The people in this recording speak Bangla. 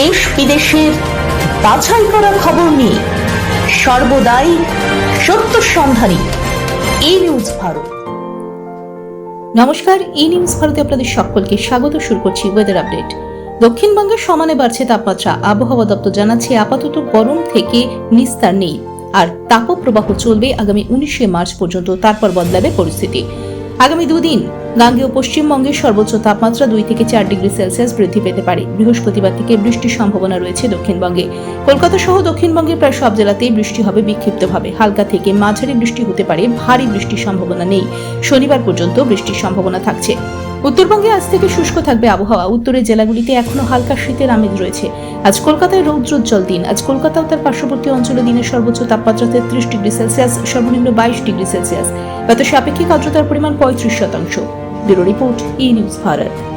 দেশ বিদেশের বাছাই করা খবর নিয়ে সর্বদাই সত্য সন্ধানী এই নিউজ ভারত। নমস্কার ই নিউজ ভারতে আপনাদের সকলকে স্বাগত, শুরু করছি ওয়েদার আপডেট দক্ষিণবঙ্গে সমানে বাড়ছে তাপমাত্রা, আবহাওয়া দপ্তর জানাচ্ছে আপাতত গরম থেকে নিস্তার নেই, আর তাপপ্রবাহ চলবে আগামী উনিশে মার্চ পর্যন্ত, তারপর বদলাবে পরিস্থিতি। আগামী দুদিন গাঙ্গেয় পশ্চিমবঙ্গের সর্বোচ্চ তাপমাত্রা দুই থেকে চার ডিগ্রি সেলসিয়াস বৃদ্ধি পেতে পারে। বৃহস্পতিবার থেকে বৃষ্টির সম্ভাবনা রয়েছে দক্ষিণবঙ্গে। কলকাতা সহ দক্ষিণবঙ্গের প্রায় সব জেলাতেই বৃষ্টি হবে বিক্ষিপ্তভাবে। হালকা থেকে মাঝারি বৃষ্টি হতে পারে, ভারী বৃষ্টির সম্ভাবনা নেই। শনিবার পর্যন্ত বৃষ্টির সম্ভাবনা থাকছে। উত্তরবঙ্গে আজ থেকে শুষ্ক থাকবে আবহাওয়া। উত্তরের জেলাগুলিতে এখনও হালকা শীতের আমেজ রয়েছে। আজ কলকাতায় রৌদ্রোজ্জ্বল দিন। আজ কলকাতা ও তার পার্শ্ববর্তী অঞ্চলে দিনের সর্বোচ্চ তাপমাত্রা তেত্রিশ ডিগ্রি সেলসিয়াস, সর্বনিম্ন বাইশ ডিগ্রি সেলসিয়াস। বাতাসে আপেক্ষিক আর্দ্রতার পরিমাণ পঁয়ত্রিশ শতাংশ। Bureau report E news Bharat